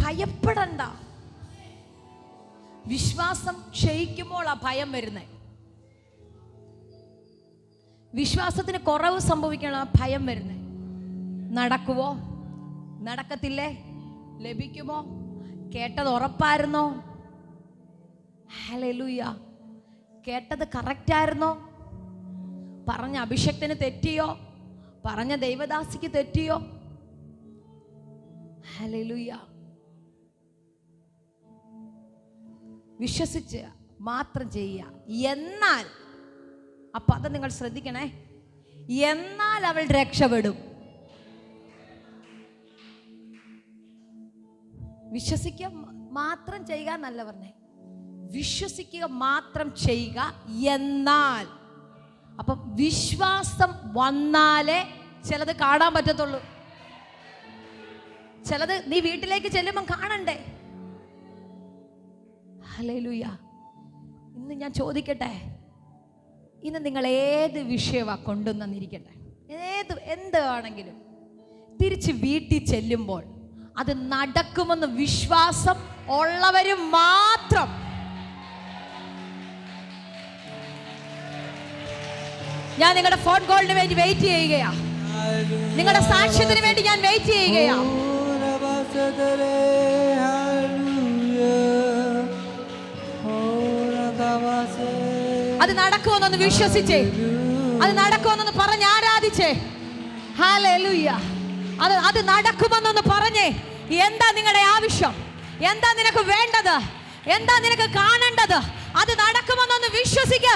ഭയപ്പെടണ്ട. വിശ്വാസം ക്ഷയിക്കുമ്പോൾ ആ ഭയം വരുന്നേ. വിശ്വാസത്തിന് കുറവ് സംഭവിക്കണം ആ ഭയം വരുന്നേ. നടക്കുവോ? നടക്കത്തില്ലേ? ലഭിക്കുമോ? കേട്ടത് ഉറപ്പായിരുന്നോ? ഹലൂയ കേട്ടത് കറക്റ്റായിരുന്നോ? പറഞ്ഞ അഭിഷക്തന് തെറ്റിയോ? പറഞ്ഞ ദൈവദാസിക്ക് തെറ്റിയോ? ഹല്ലേലൂയ. വിശ്വസിച്ച് മാത്രം ചെയ്യുക. എന്നാൽ അപ്പൊ അത് നിങ്ങൾ ശ്രദ്ധിക്കണേ. എന്നാൽ അവൾ രക്ഷപ്പെടും. വിശ്വസിക്കുക മാത്രം ചെയ്യുക എന്നല്ല പറഞ്ഞേ. വിശ്വസിക്കുക മാത്രം ചെയ്യുക എന്നാൽ. അപ്പം വിശ്വാസം വന്നാലേ ചിലത് കാണാൻ പറ്റത്തുള്ളൂ. ചിലത് നീ വീട്ടിലേക്ക് ചെല്ലുമ്പം കാണണ്ടേ? ഹലൂയ ഇന്ന് ഞാൻ ചോദിക്കട്ടെ? ഇന്ന് നിങ്ങൾ ഏത് വിഷയമാണ് കൊണ്ടുവന്നിരിക്കട്ടെ ഏത് എന്താണെങ്കിലും തിരിച്ച് വീട്ടിൽ ചെല്ലുമ്പോൾ അത് നടക്കുമെന്ന് വിശ്വാസം ഉള്ളവരും മാത്രം. ഞാൻ നിങ്ങളുടെ ഫോൺ കോളിന് വേണ്ടി വെയിറ്റ് ചെയ്യുകയാ. നിങ്ങളുടെ സാക്ഷ്യത്തിന് വേണ്ടി ഞാൻ വെയിറ്റ് ചെയ്യുകയാ. അത് നടക്കുമെന്നൊന്ന് വിശ്വസിച്ചേ. അത് നടക്കുമെന്നൊന്ന് പറഞ്ഞ് ആരാധിച്ചേ. ഹാലൂയ്യ അത് അത് നടക്കുമെന്നൊന്ന് പറഞ്ഞേ. എന്താ നിങ്ങളുടെ ആവശ്യം? എന്താ നിനക്ക് വേണ്ടത്? എന്താ നിനക്ക് കാണേണ്ടത്? അത് നടക്കുമെന്നൊന്ന് വിശ്വസിക്ക.